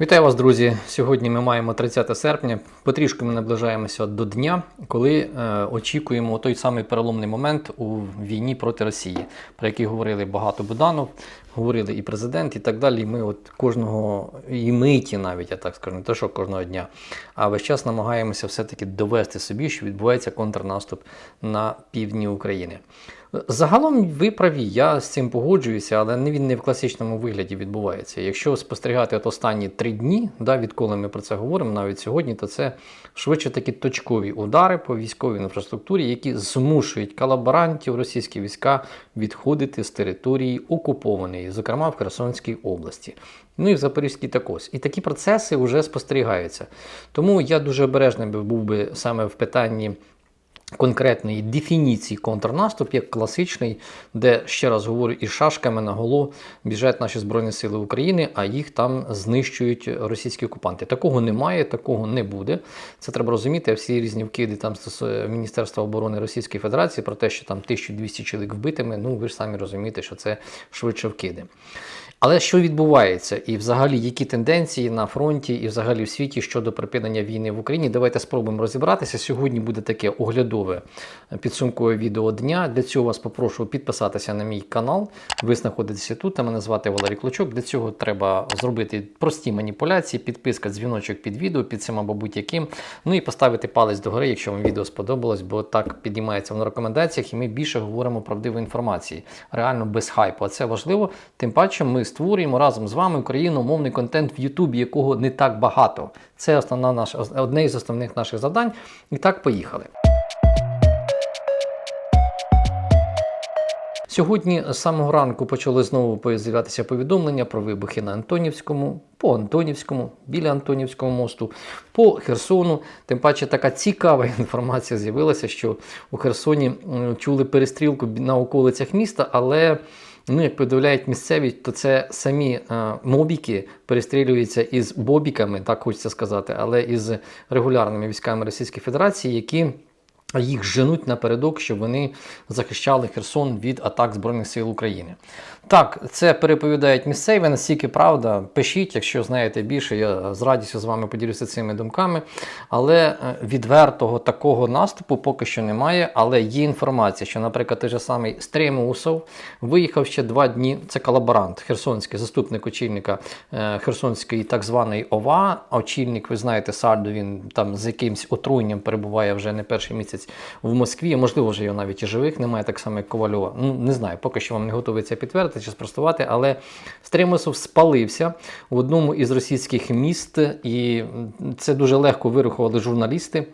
Вітаю вас, друзі! Сьогодні ми маємо 30 серпня. Потрішки ми наближаємося до дня, коли е, очікуємо той самий переломний момент у війні проти Росії, про який говорили багато Буданов, говорили і президент, і так далі. І ми от кожного і миті, навіть я так скажу, не те, що кожного дня, а весь час намагаємося все-таки довести собі, що відбувається контрнаступ на півдні України. Загалом ви праві, я з цим погоджуюся, але він не в класичному вигляді відбувається. Якщо спостерігати от останні три дні, да, відколи ми про це говоримо, навіть сьогодні, то це швидше такі точкові удари по військовій інфраструктурі, які змушують колаборантів російські війська відходити з території окупованої, зокрема в Херсонській області. Ну і в Запорізькій також. І такі процеси вже спостерігаються. Тому я дуже обережним би був би саме в питанні конкретної дефініції контрнаступ як класичний, де ще раз говорю, із шашками на голову біжать наші Збройні Сили України, а їх там знищують російські окупанти. Такого немає, такого не буде. Це треба розуміти. Всі різні вкиди там Міністерства оборони Російської Федерації про те, що там 1200 чоловік вбитими. Ну ви ж самі розумієте, що це швидше вкиди. Але що відбувається, і взагалі які тенденції на фронті, і взагалі в світі щодо припинення війни в Україні? Давайте спробуємо розібратися. Сьогодні буде таке оглядове підсумкове відео дня. Для цього вас попрошу підписатися на мій канал. Ви знаходитеся тут. а Мене звати Валерій Клочок. Для цього треба зробити прості маніпуляції, підписка, дзвіночок під відео, під цим або будь-яким. Ну і поставити палець догори, якщо вам відео сподобалось, бо так піднімається в рекомендаціях, і ми більше говоримо правдивої інформації, реально без хайпу. А це важливо. Тим паче, ми створюємо разом з вами україномовний контент в Ютубі, якого не так багато. Це основна наша одне із основних наших завдань. І так, поїхали. Сьогодні з самого ранку почали знову з'являтися повідомлення про вибухи на Антонівському, по Антонівському, біля Антонівського мосту, по Херсону. Тим паче така цікава інформація з'явилася, що у Херсоні чули перестрілку на околицях міста, але. Ну, як повідомляють місцеві, то це самі а, мобіки перестрілюються із бобіками, так хочеться сказати, але із регулярними військами Російської Федерації, які їх женуть напередок, щоб вони захищали Херсон від атак Збройних сил України. Так, це переповідають місцеві, настільки правда. Пишіть, якщо знаєте більше, я з радістю з вами поділюся цими думками. Але відвертого такого наступу поки що немає. Але є інформація, що, наприклад, той же самий Стримусов виїхав ще два дні. Це колаборант, херсонський заступник очільника Херсонської так званої ОВА. Очільник, ви знаєте, Сальдо, він там з якимсь отруєнням перебуває вже не перший місяць в Москві. Можливо, вже його навіть і живих немає, так само як Ковальова. Ну не знаю, поки що вам не готовий це підтвердити чи спростувати, але Стримусов спалився в одному із російських міст, і це дуже легко вирахували журналісти.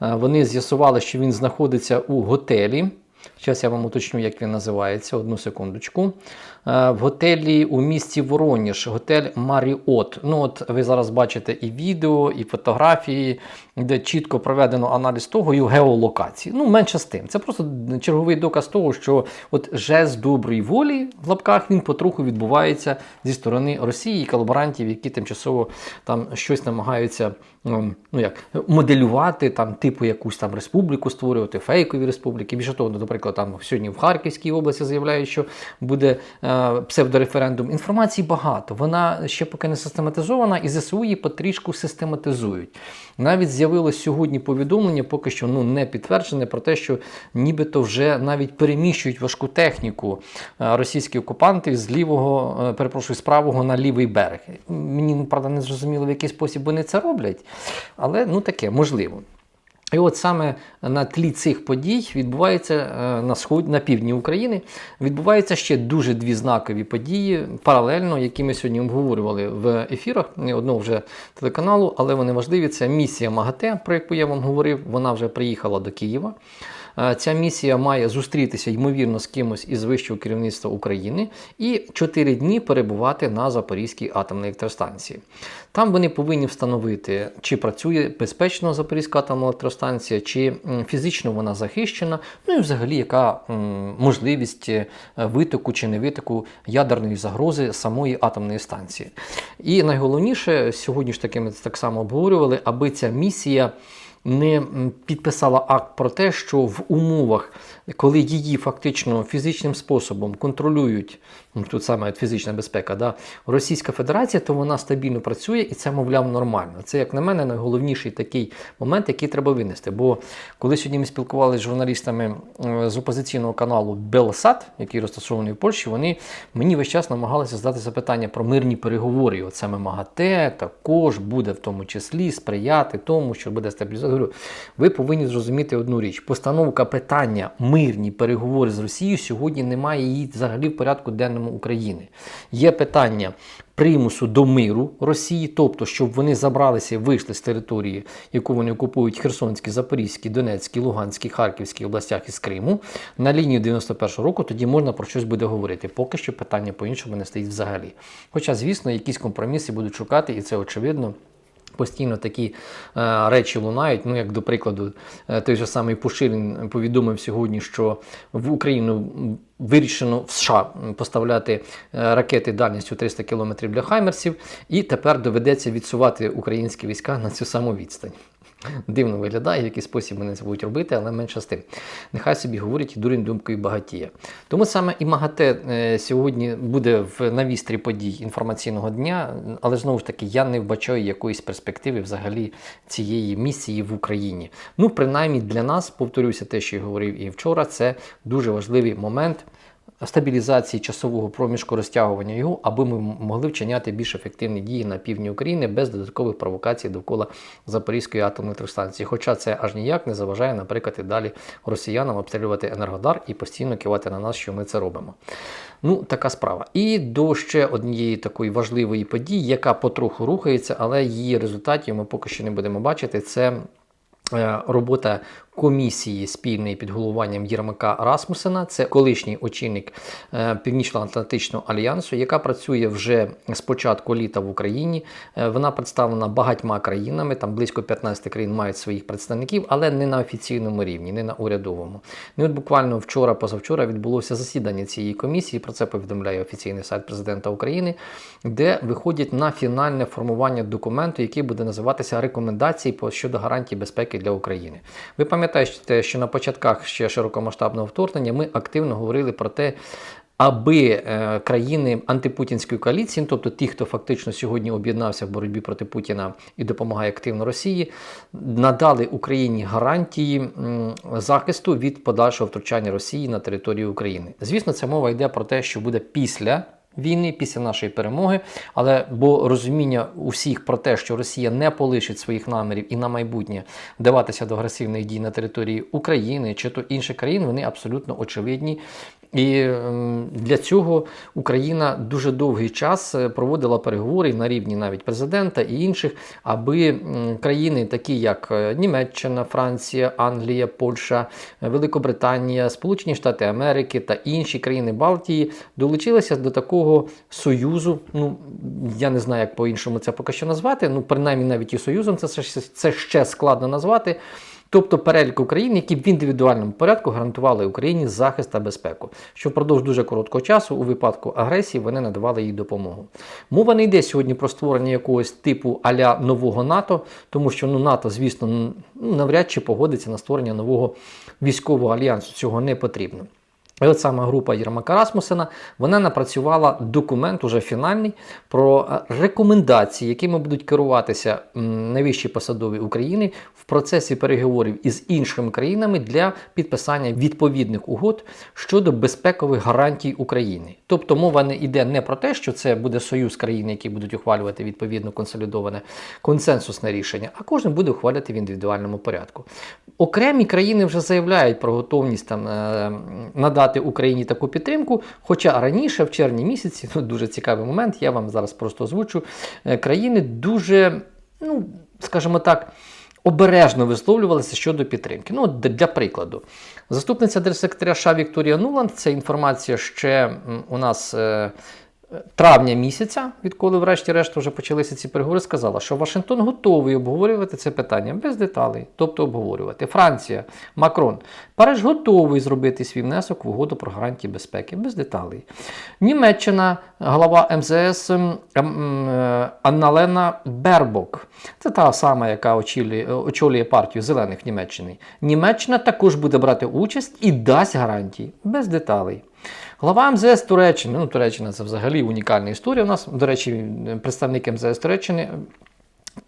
Вони з'ясували, що він знаходиться у готелі. Зараз я вам уточню, як він називається. Одну секундочку. В готелі у місті Вороніж, готель Маріот. Ну, от ви зараз бачите і відео, і фотографії, де чітко проведено аналіз того і геолокації. Ну, менше з тим. Це просто черговий доказ того, що от жест доброї волі в лапках він потроху відбувається зі сторони Росії і колаборантів, які тимчасово там щось намагаються ну як моделювати, там, типу якусь там республіку створювати, фейкові республіки. Більше того, наприклад, там сьогодні в Харківській області заявляють, що буде е, псевдореферендум. Інформації багато. Вона ще поки не систематизована, і ЗСУ її потрішку систематизують. Навіть з'явилось сьогодні повідомлення, поки що ну, не підтверджене, про те, що нібито вже навіть переміщують важку техніку е, російські окупанти з лівого, е, перепрошую, з правого на лівий берег. Мені правда не зрозуміло, в який спосіб вони це роблять, але ну таке можливо. І от саме на тлі цих подій відбувається на сход, на півдні України відбуваються ще дуже дві знакові події паралельно, які ми сьогодні обговорювали в ефірах одного вже телеканалу, але вони важливі. Це місія МАГАТЕ, про яку я вам говорив. Вона вже приїхала до Києва. Ця місія має зустрітися, ймовірно, з кимось із вищого керівництва України і 4 дні перебувати на Запорізькій атомній електростанції. Там вони повинні встановити, чи працює безпечно Запорізька атомна електростанція, чи фізично вона захищена, ну і взагалі яка можливість е, витоку чи не витоку ядерної загрози самої атомної станції. І найголовніше, сьогодні ж таки ми так само обговорювали, аби ця місія не підписала акт про те, що в умовах, коли її фактично фізичним способом контролюють, ну, тут саме фізична безпека, да, Російська Федерація, то вона стабільно працює і це, мовляв, нормально. Це, як на мене, найголовніший такий момент, який треба винести. Бо коли сьогодні ми спілкувалися з журналістами е, з опозиційного каналу Белсат, який розташований в Польщі, вони мені весь час намагалися задати запитання про мирні переговори. От саме МАГАТЕ також буде в тому числі сприяти тому, що буде стабілізувати. Говорю, ви повинні зрозуміти одну річ: постановка питання мирні переговори з Росією сьогодні немає її взагалі в порядку денному України. Є питання. Примусу до миру Росії, тобто, щоб вони забралися і вийшли з території, яку вони окупують Херсонській, Запорізькій, Донецькій, Луганській, Харківській областях із Криму на лінію 91-го року, тоді можна про щось буде говорити. Поки що питання по-іншому не стоїть взагалі. Хоча, звісно, якісь компроміси будуть шукати, і це очевидно. Постійно такі е, речі лунають. Ну, як до прикладу, е, той же самий Пушилін повідомив сьогодні, що в Україну вирішено в США поставляти е, ракети дальністю 300 км для Хаймерсів, і тепер доведеться відсувати українські війська на цю саму відстань. Дивно виглядає, в який спосіб вони це будуть робити, але менше з тим. Нехай собі говорять і дурень думкою багатіє. Тому саме і МАГАТЕ е, сьогодні буде в на вістрі подій інформаційного дня, але знову ж таки я не вбачаю якоїсь перспективи взагалі цієї місії в Україні. Ну, принаймні для нас, повторюся, те, що я говорив і вчора, це дуже важливий момент стабілізації часового проміжку розтягування його, аби ми могли вчиняти більш ефективні дії на півдні України без додаткових провокацій довкола Запорізької атомної електростанції. Хоча це аж ніяк не заважає, наприклад, і далі росіянам обстрілювати Енергодар і постійно кивати на нас, що ми це робимо. Ну, така справа. І до ще однієї такої важливої події, яка потроху рухається, але її результатів ми поки що не будемо бачити. Це е, робота комісії спільної під головуванням Єрмака Расмусена, це колишній очільник е, Північно-Атлантичного альянсу, яка працює вже з початку літа в Україні. Е, Вона представлена багатьма країнами, там близько 15 країн мають своїх представників, але не на офіційному рівні, не на урядовому. Ну от буквально вчора, позавчора відбулося засідання цієї комісії. Про це повідомляє офіційний сайт президента України, де виходять на фінальне формування документу, який буде називатися рекомендації щодо гарантій безпеки для України. Ви пам'ятаєте, що на початках ще широкомасштабного вторгнення ми активно говорили про те, аби е, країни антипутінської коаліції, тобто ті, хто фактично сьогодні об'єднався в боротьбі проти Путіна і допомагає активно Росії, надали Україні гарантії захисту від подальшого втручання Росії на територію України. Звісно, ця мова йде про те, що буде після. Війни після нашої перемоги, але бо розуміння усіх про те, що Росія не полишить своїх намірів і на майбутнє вдаватися до агресивних дій на території України чи то інших країн, вони абсолютно очевидні. І ем, для цього Україна дуже довгий час е, проводила переговори на рівні навіть президента і інших, аби країни, такі як е, Німеччина, Франція, Англія, Польща, е, Великобританія, Сполучені Штати Америки та інші країни Балтії долучилися до такого союзу. Ну я не знаю, як по-іншому це поки що назвати. Ну, принаймні, навіть і союзом це, це ще складно назвати. Тобто перелік Україн, які в індивідуальному порядку гарантували Україні захист та безпеку, що впродовж дуже короткого часу у випадку агресії вони надавали їй допомогу. Мова не йде сьогодні про створення якогось типу аля нового НАТО, тому що ну, НАТО, звісно, ну, навряд чи погодиться на створення нового військового альянсу. Цього не потрібно. І от сама група Єрмака Расмусена вона напрацювала документ уже фінальний про е, рекомендації, якими будуть керуватися найвищі посадові України в процесі переговорів із іншими країнами для підписання відповідних угод щодо безпекових гарантій України. Тобто мова не йде не про те, що це буде союз країн, які будуть ухвалювати відповідно консолідоване консенсусне рішення, а кожен буде ухвалювати в індивідуальному порядку. Окремі країни вже заявляють про готовність там е, надати Україні таку підтримку. Хоча раніше, в червні місяці, ну дуже цікавий момент, я вам зараз просто озвучу, е, країни дуже, ну скажімо так. Обережно висловлювалися щодо підтримки. Ну, для прикладу, заступниця держсекретаря США Вікторія Нуланд, це інформація ще у нас е, травня місяця, відколи врешті-решт вже почалися ці переговори, сказала, що Вашингтон готовий обговорювати це питання без деталей, тобто обговорювати. Франція, Макрон, Париж готовий зробити свій внесок в угоду про гарантії безпеки без деталей. Німеччина, глава МЗС е, Анналена Бербок. Це та сама, яка очолює, очолює партію зелених в Німеччині. Німеччина також буде брати участь і дасть гарантії без деталей. Глава МЗС Туреччини, ну Туреччина це взагалі унікальна історія. У нас, до речі, представник МЗС Туреччини.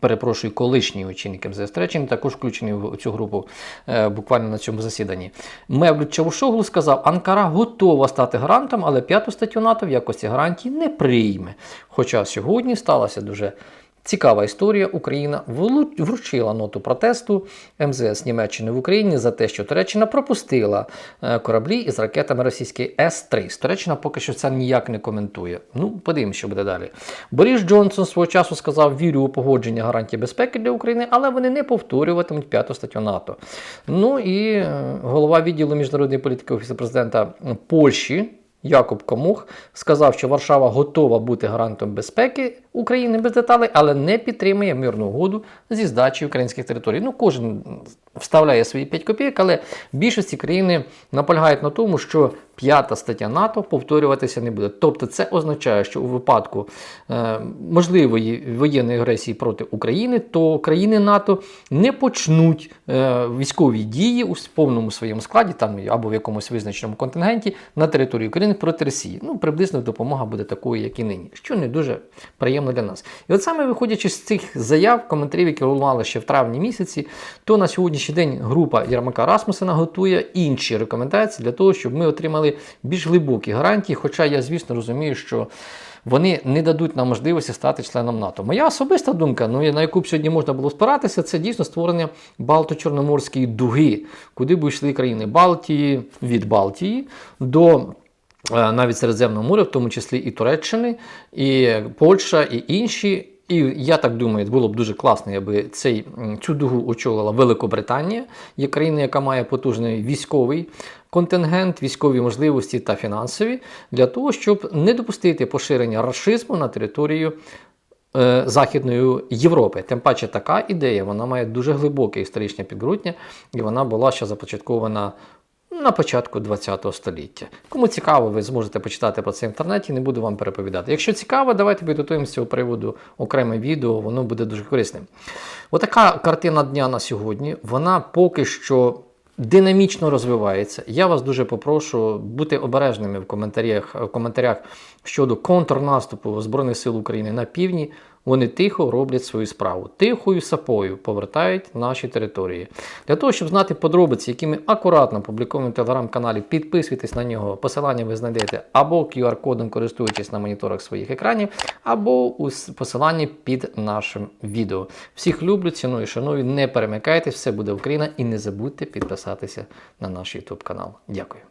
Перепрошую, колишній очільник МЗС Туреччини також включений в цю групу е, буквально на цьому засіданні. Мевлют Чавушоглу сказав, Анкара готова стати гарантом, але п'яту статтю НАТО в якості гарантії не прийме. Хоча сьогодні сталася дуже Цікава історія. Україна вручила ноту протесту МЗС Німеччини в Україні за те, що Туреччина пропустила е, кораблі із ракетами російської С-300. Туреччина поки що це ніяк не коментує. Ну, подивимося, що буде далі. Борис Джонсон свого часу сказав: вірю у погодження гарантій безпеки для України, але вони не повторюватимуть п'яту статтю НАТО. Ну і е, голова відділу міжнародної політики Офісу президента Польщі. Якуб Комух сказав, що Варшава готова бути гарантом безпеки України без деталей, але не підтримує мирну угоду зі здачі українських територій. Ну, кожен вставляє свої 5 копійок, але більшості країни наполягають на тому, що п'ята стаття НАТО повторюватися не буде. Тобто, це означає, що у випадку е, можливої воєнної агресії проти України, то країни НАТО не почнуть е, військові дії у повному своєму складі, там або в якомусь визначеному контингенті на території України проти Росії. Ну, приблизно допомога буде такою, як і нині, що не дуже приємно для нас. І от саме виходячи з цих заяв, коментарів, які лунали ще в травні місяці, то на сьогоднішній день група Єрмака Расмусена готує інші рекомендації для того, щоб ми отримали більш глибокі гарантії. Хоча я, звісно, розумію, що. Вони не дадуть нам можливості стати членом НАТО. Моя особиста думка, ну на яку б сьогодні можна було спиратися, це дійсно створення Балто-Чорноморської дуги, куди б йшли країни Балтії від Балтії до навіть Середземного моря, в тому числі і Туреччини, і Польща, і інші. І я так думаю, було б дуже класно, аби цей, цю дугу очолила Великобританія, є країна, яка має потужний військовий контингент, військові можливості та фінансові, для того, щоб не допустити поширення расизму на територію е, Західної Європи. Тим паче така ідея вона має дуже глибоке історичне підґрунтя, і вона була ще започаткована на початку ХХ століття. Кому цікаво, ви зможете почитати про це в інтернеті, не буду вам переповідати. Якщо цікаво, давайте підготуємо з цього приводу окреме відео, воно буде дуже корисним. Отака картина дня на сьогодні, вона поки що. Динамічно розвивається. Я вас дуже попрошу бути обережними в коментарях, в коментарях щодо контрнаступу Збройних сил України на півдні. Вони тихо роблять свою справу, тихою сапою повертають наші території. Для того, щоб знати подробиці, які ми акуратно публікуємо в телеграм-каналі, підписуйтесь на нього. Посилання ви знайдете або QR-кодом, користуючись на моніторах своїх екранів, або у посиланні під нашим відео. Всіх люблю, ціную, шаную, не перемикайтесь, все буде Україна і не забудьте підписатися на наш YouTube канал. Дякую.